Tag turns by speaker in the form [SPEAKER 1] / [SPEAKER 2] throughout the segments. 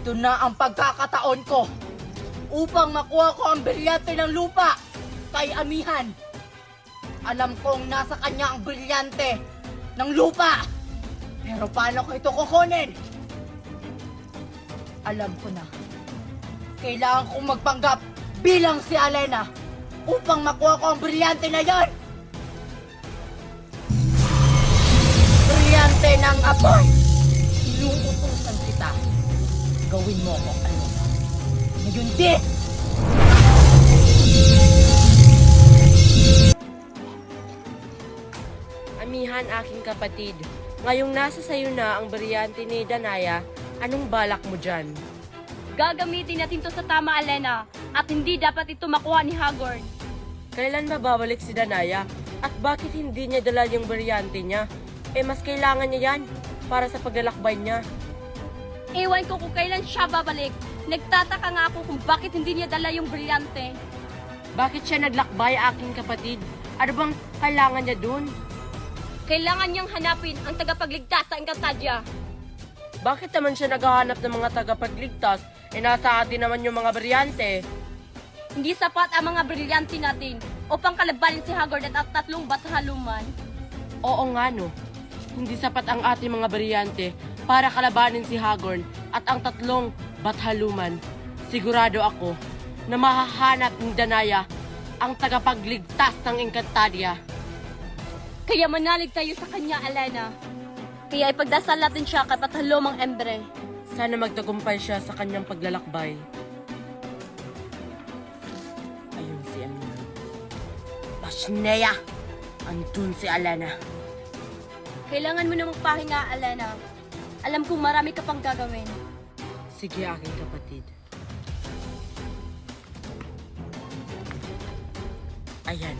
[SPEAKER 1] Ito na ang pagkakataon ko upang makuha ko ang brilyante ng lupa kay Amihan. Alam kong nasa kanya ang brilyante ng lupa. Pero paano ko ito kukunin? Alam ko na. Kailangan kong magpanggap bilang si Alena upang makuha ko ang brilyante na yon. Brilyante ng apoy. Gawin mo ako ano. Ngayon din!
[SPEAKER 2] Amihan aking kapatid, ngayong nasa sayo na ang brilyante ni Danaya, anong balak mo dyan?
[SPEAKER 3] Gagamitin natin to sa tama, Alena. At hindi dapat ito makuha ni Hagorn.
[SPEAKER 2] Kailan mababalik si Danaya? At bakit hindi niya dala yung brilyante niya? Eh mas kailangan niya yan para sa paglalakbay niya.
[SPEAKER 3] Ewan ko kung kailan siya babalik. Nagtataka nga ako kung bakit hindi niya dala yung brilyante.
[SPEAKER 2] Bakit siya naglakbay aking kapatid? Ano bang kailangan niya dun?
[SPEAKER 3] Kailangan niyang hanapin ang tagapagligtas sa Encantadia.
[SPEAKER 2] Bakit naman siya naghahanap ng mga tagapagligtas? Eh nasa atin naman yung mga brilyante.
[SPEAKER 3] Hindi sapat ang mga brilyante natin upang kalabanin si Hagorn at ang tatlong batahaluman.
[SPEAKER 2] Oo nga no. Hindi sapat ang ating mga brilyante para kalabanin si Hagorn at ang tatlong bathaluman. Sigurado ako na mahahanap ni Danaya ang tagapagligtas ng Encantadia.
[SPEAKER 3] Kaya manalig tayo sa kanya, Alena. Kaya ipagdasal natin siya kay Batalumang Embre.
[SPEAKER 2] Sana magtagumpay siya sa kanyang paglalakbay. Ayun si Amina. Pasneya! Andun si Alena.
[SPEAKER 3] Kailangan mo na magpahinga, Alena. Alam kong marami ka pang gagawin.
[SPEAKER 2] Sige aking kapatid. Ayan,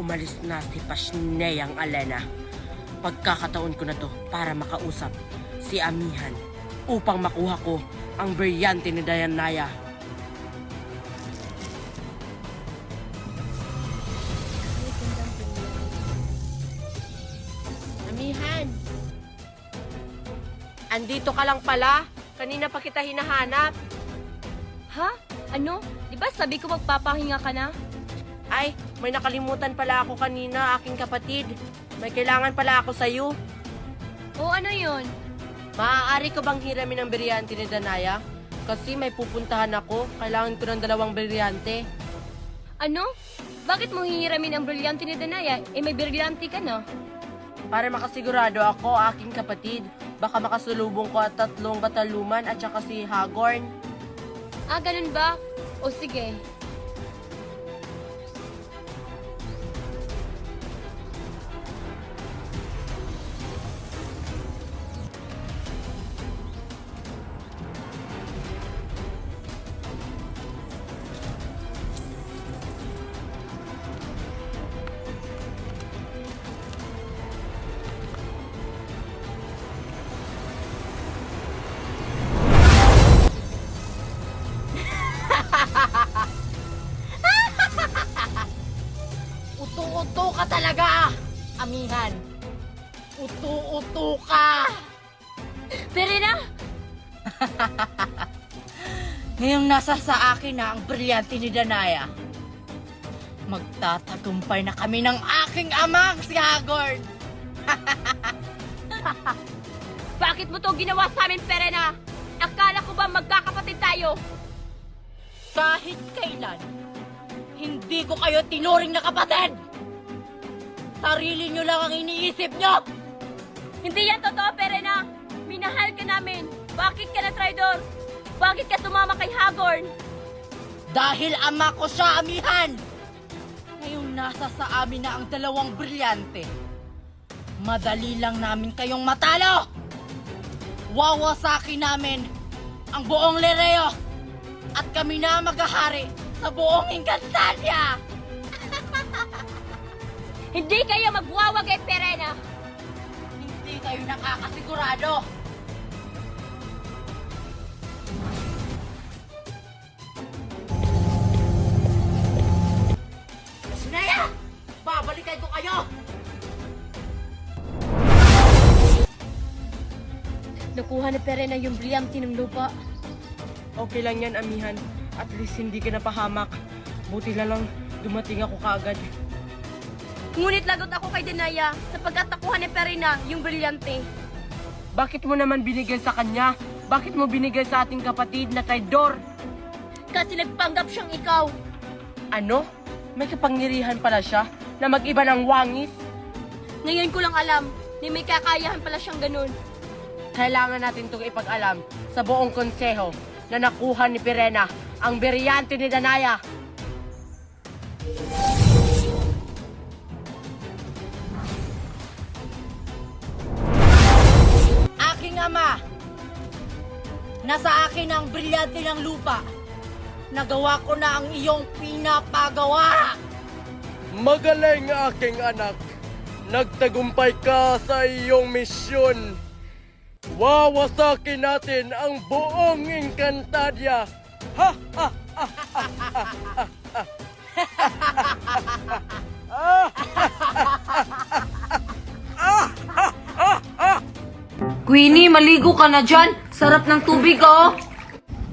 [SPEAKER 2] umalis na si Pasneyang Alena. Pagkakataon ko na to para makausap si Amihan upang makuha ko ang brilyante ni Dayanaya. Andito ka lang pala. Kanina pa kita hinahanap.
[SPEAKER 3] Ha? Ano? Di ba sabi ko magpapahinga ka na?
[SPEAKER 2] Ay, may nakalimutan pala ako kanina, aking kapatid. May kailangan pala ako sa'yo.
[SPEAKER 3] O ano yun?
[SPEAKER 2] Maaari ko bang hiramin ang biryante ni Danaya? Kasi may pupuntahan ako. Kailangan ko ng dalawang biryante.
[SPEAKER 3] Ano? Bakit mo hihiramin ang brilyante ni Danaya? Eh may brilyante ka na.
[SPEAKER 2] Para makasigurado ako, aking kapatid. Baka makasulubong ko at tatlong bataluman at saka si Hagorn.
[SPEAKER 3] Ah, ganun ba? O sige.
[SPEAKER 1] Uto-uto ka.
[SPEAKER 3] Pero na!
[SPEAKER 1] Ngayong nasa sa akin na ang brilyante ni Danaya. Magtatagumpay na kami ng aking amang si Hagorn.
[SPEAKER 3] Bakit mo to ginawa sa amin, Perena? Akala ko ba magkakapatid tayo?
[SPEAKER 1] Kahit kailan, hindi ko kayo tinuring na kapatid. Sarili nyo lang ang iniisip nyo.
[SPEAKER 3] Hindi yan totoo, Perena. Minahal ka namin. Bakit ka na traidor? Bakit ka sumama kay Hagorn?
[SPEAKER 1] Dahil ama ko siya, amihan! Ngayong nasa sa amin na ang dalawang brilyante, madali lang namin kayong matalo! Wawasakin namin ang buong Lereo at kami na maghahari sa buong Encantadia!
[SPEAKER 3] Hindi kayo magwawagay, Perena.
[SPEAKER 1] Hindi kayo nakakasigurado! Sinaya! Babalikan ko kayo!
[SPEAKER 3] Nakuha ni Perena yung brilyante ng lupa.
[SPEAKER 2] Okay lang yan, amihan. At least hindi ka napahamak. Buti na lang dumating ako kaagad.
[SPEAKER 3] Ngunit lagot ako kay Denaya sapagkat nakuha ni Perina yung brilyante.
[SPEAKER 2] Bakit mo naman binigay sa kanya? Bakit mo binigay sa ating kapatid na traidor?
[SPEAKER 3] Kasi nagpanggap siyang ikaw.
[SPEAKER 2] Ano? May kapangyarihan pala siya na mag-iba ng wangis?
[SPEAKER 3] Ngayon ko lang alam ni may kakayahan pala siyang ganun.
[SPEAKER 2] Kailangan natin itong ipag-alam sa buong konseho na nakuha ni Pirena ang beryante ni Danaya.
[SPEAKER 1] Nasa akin ang brilyante ng lupa. Nagawa ko na ang iyong pinapagawa.
[SPEAKER 4] Magaling aking anak. Nagtagumpay ka sa iyong misyon. Wawasakin natin ang buong Encantadia. Ha ha ha!
[SPEAKER 5] Queenie, maligo ka na dyan. Sarap ng tubig, oh.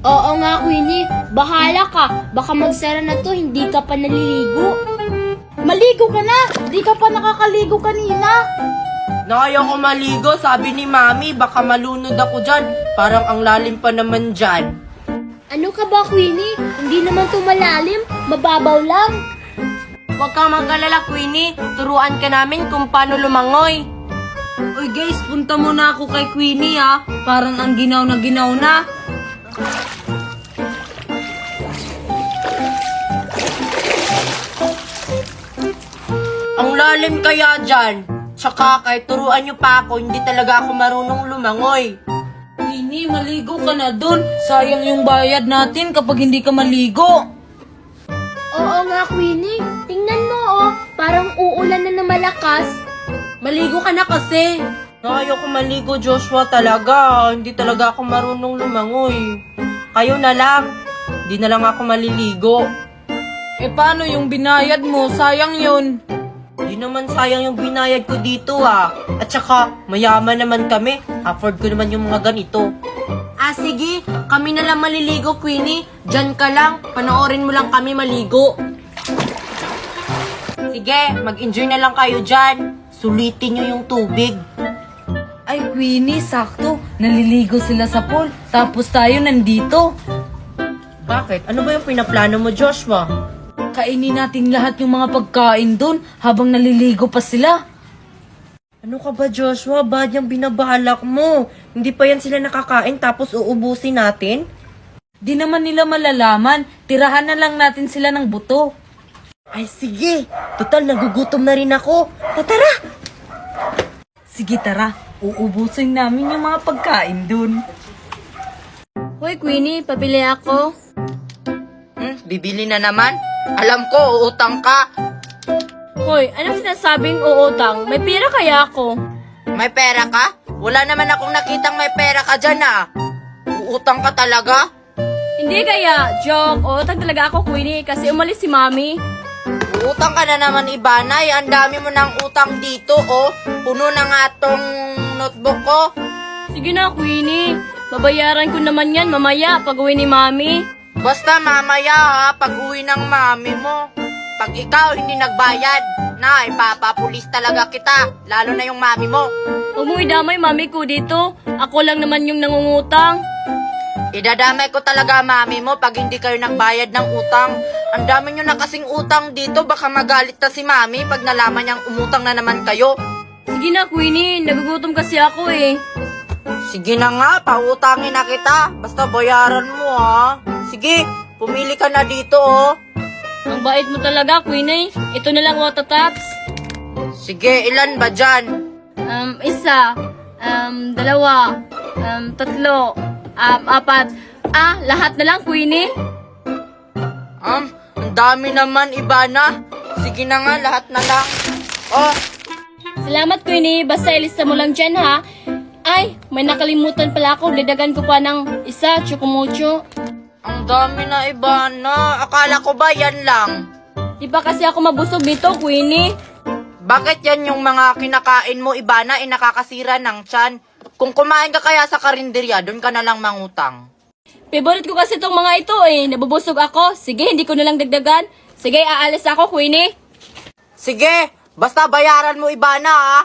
[SPEAKER 6] Oo nga, Queenie. Bahala ka. Baka magsara na to, hindi ka pa naliligo. Maligo ka na! Di ka pa nakakaligo kanina.
[SPEAKER 2] Naya ko maligo, sabi ni Mami, baka malunod ako dyan. Parang ang lalim pa naman dyan.
[SPEAKER 6] Ano ka ba, Queenie? Hindi naman to malalim. Mababaw lang.
[SPEAKER 2] Huwag kang mag-alala, Queenie. Turuan ka namin kung paano lumangoy.
[SPEAKER 5] Uy guys, punta muna ako kay Queenie, ah. Parang ang ginaw na ginaw na.
[SPEAKER 2] Ang lalim kaya dyan. Tsaka kahit turuan niyo pa ako, hindi talaga ako marunong lumangoy.
[SPEAKER 5] Queenie, maligo ka na dun. Sayang yung bayad natin kapag hindi ka maligo.
[SPEAKER 6] Oo nga, Queenie. Tingnan mo, oh. Parang uulan na na malakas.
[SPEAKER 2] Maligo ka na kasi. Ayaw ko maligo, Joshua, talaga. Hindi talaga ako marunong lumangoy. Kayo na lang. Hindi na lang ako maliligo.
[SPEAKER 5] Eh paano yung binayad mo? Sayang yun.
[SPEAKER 2] Di naman sayang yung binayad ko dito ah. At saka, mayaman naman kami. Afford ko naman yung mga ganito. Ah, sige. Kami na lang maliligo, Queenie. Diyan ka lang. Panoorin mo lang kami maligo. Sige, mag-enjoy na lang kayo dyan. Sulitin nyo yung tubig.
[SPEAKER 5] Ay, Queenie, sakto. Naliligo sila sa pool. Tapos tayo nandito.
[SPEAKER 2] Bakit? Ano ba yung pinaplano mo, Joshua?
[SPEAKER 5] Kainin natin lahat yung mga pagkain dun habang naliligo pa sila.
[SPEAKER 2] Ano ka ba, Joshua? Bad yung binabalak mo. Hindi pa yan sila nakakain tapos uubusin natin?
[SPEAKER 5] Di naman nila malalaman. Tirahan na lang natin sila ng buto.
[SPEAKER 2] Ay, sige. Total, nagugutom na rin ako. Tatara!
[SPEAKER 5] Sige, tara. Uubusin namin yung mga pagkain dun.
[SPEAKER 6] Hoy, Queenie, pabili ako.
[SPEAKER 2] Hmm, bibili na naman? Alam ko, uutang ka.
[SPEAKER 6] Hoy, anong sinasabing uutang? May pira kaya ako?
[SPEAKER 2] May pera ka? Wala naman akong nakitang may pera ka dyan ah. Uutang ka talaga?
[SPEAKER 6] Hindi kaya. Joke. Uutang talaga ako, Queenie, kasi umalis si Mami.
[SPEAKER 2] Uutang ka na naman, Ibanay. Ang dami mo ng utang dito, oh. Puno na nga tong notebook ko.
[SPEAKER 6] Sige na, Queenie. Babayaran ko naman yan mamaya pag uwi ni Mami.
[SPEAKER 2] Basta mamaya ha, pag uwi ng mami mo. Pag ikaw hindi nagbayad, na ipapapulis talaga kita. Lalo na yung mami mo.
[SPEAKER 6] Huwag mo idamay mami ko dito. Ako lang naman yung nangungutang.
[SPEAKER 2] Idadamay ko talaga mami mo pag hindi kayo nagbayad ng utang. Ang dami nyo na kasing utang dito, baka magalit na si mami pag nalaman niyang umutang na naman kayo.
[SPEAKER 6] Sige na, Queenie. Nagugutom kasi ako eh.
[SPEAKER 2] Sige na nga, pautangin na kita. Basta bayaran mo ha. Sige, pumili ka na dito oh.
[SPEAKER 6] Ang bait mo talaga, Queenie. Ito na lang water taps.
[SPEAKER 2] Sige, ilan ba dyan?
[SPEAKER 6] Um, isa. Um, dalawa. Um, tatlo. Um, apat. Ah, lahat na lang, Queenie.
[SPEAKER 2] Um, ang dami naman, Ibana. Sige na nga, lahat na lang. Oh,
[SPEAKER 6] Salamat, Queenie. Basta ilista mo lang dyan, ha? Ay, may nakalimutan pala ako. Dadagan ko pa ng isa, chukumucho.
[SPEAKER 2] ang dami na, Ibana. Akala ko ba yan lang?
[SPEAKER 6] Di ba kasi ako mabusog dito, Queenie?
[SPEAKER 2] Bakit yan yung mga kinakain mo, Ibana, ay nakakasira ng tiyan? Kung kumain ka kaya sa karinderya, doon ka na lang mangutang.
[SPEAKER 3] Favorite ko kasi itong mga ito eh. Nabubusog ako. Sige, hindi ko na lang dagdagan. Sige, aalis ako, Queenie.
[SPEAKER 1] Sige, basta bayaran mo Ibana ha.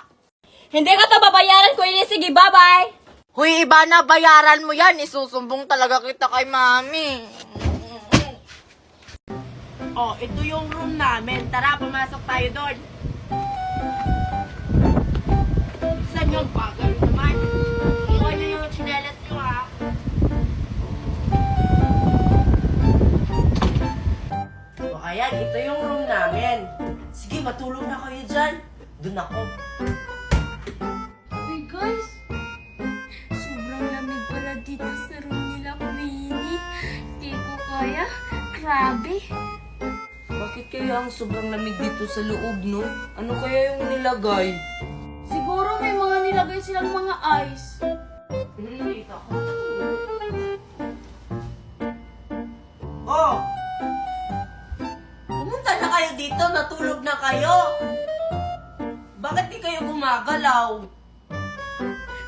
[SPEAKER 3] Hindi ka to babayaran, Queenie. Sige, bye-bye.
[SPEAKER 1] Huy, Ibana, bayaran mo yan. Isusumbong talaga kita kay mami.
[SPEAKER 2] Oh, ito yung room namin. Tara, pumasok tayo doon. Saan yung bagal ayan, ito yung room namin. Sige, matulog na kayo dyan. Doon ako.
[SPEAKER 6] Uy guys, sobrang lamig pala dito sa room nila, Queenie. Di ko kaya. Grabe.
[SPEAKER 5] Bakit kaya ang sobrang lamig dito sa loob, no? Ano kaya yung nilagay?
[SPEAKER 6] Siguro may mga nilagay silang mga ice.
[SPEAKER 2] Hmm, ito ako. Gumagalaw?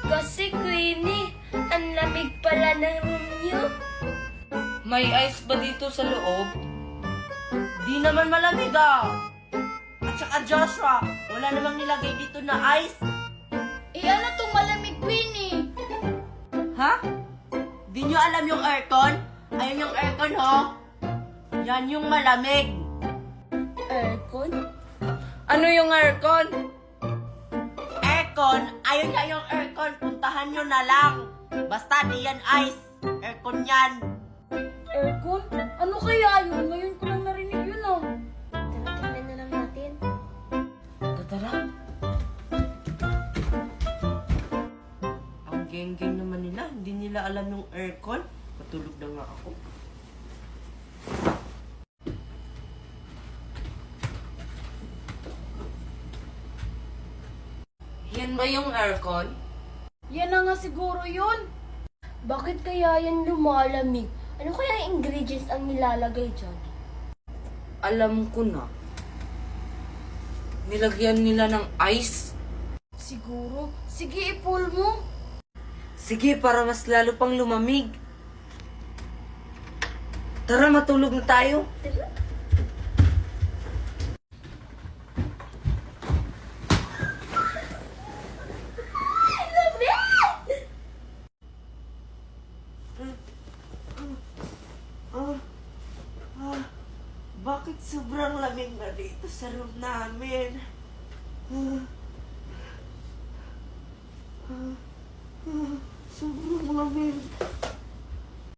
[SPEAKER 6] Kasi Queenie, ang lamig pala ng room niyo.
[SPEAKER 5] May ice ba dito sa loob?
[SPEAKER 2] Di naman malamig ah. At saka Joshua, wala namang nilagay dito na ice.
[SPEAKER 6] Eh ano tong malamig, Queenie?
[SPEAKER 2] Ha? Di nyo alam yung aircon? Ayun yung aircon ho. Yan yung malamig.
[SPEAKER 6] Aircon?
[SPEAKER 5] Ano yung aircon?
[SPEAKER 2] Aircon, ayun nga yung aircon. Puntahan nyo na lang. Basta di yan ice. Aircon yan.
[SPEAKER 6] Aircon? Ano kaya yun? Ngayon ko lang narinig yun ah. Tara, tingnan na lang natin.
[SPEAKER 5] Tara.
[SPEAKER 2] Ang geng-geng naman nila. Hindi nila alam yung aircon. Matulog na nga ako.
[SPEAKER 5] Yung aircon?
[SPEAKER 6] Yan na nga siguro yun. Bakit kaya yan lumalamig? Ano kaya yung ingredients ang nilalagay dyan?
[SPEAKER 5] Alam ko na. Nilagyan nila ng ice.
[SPEAKER 6] Siguro. Sige, ipul mo.
[SPEAKER 5] Sige, para mas lalo pang lumamig. Tara, matulog na tayo.
[SPEAKER 2] Bakit sobrang lamig na dito sa room namin? Sobrang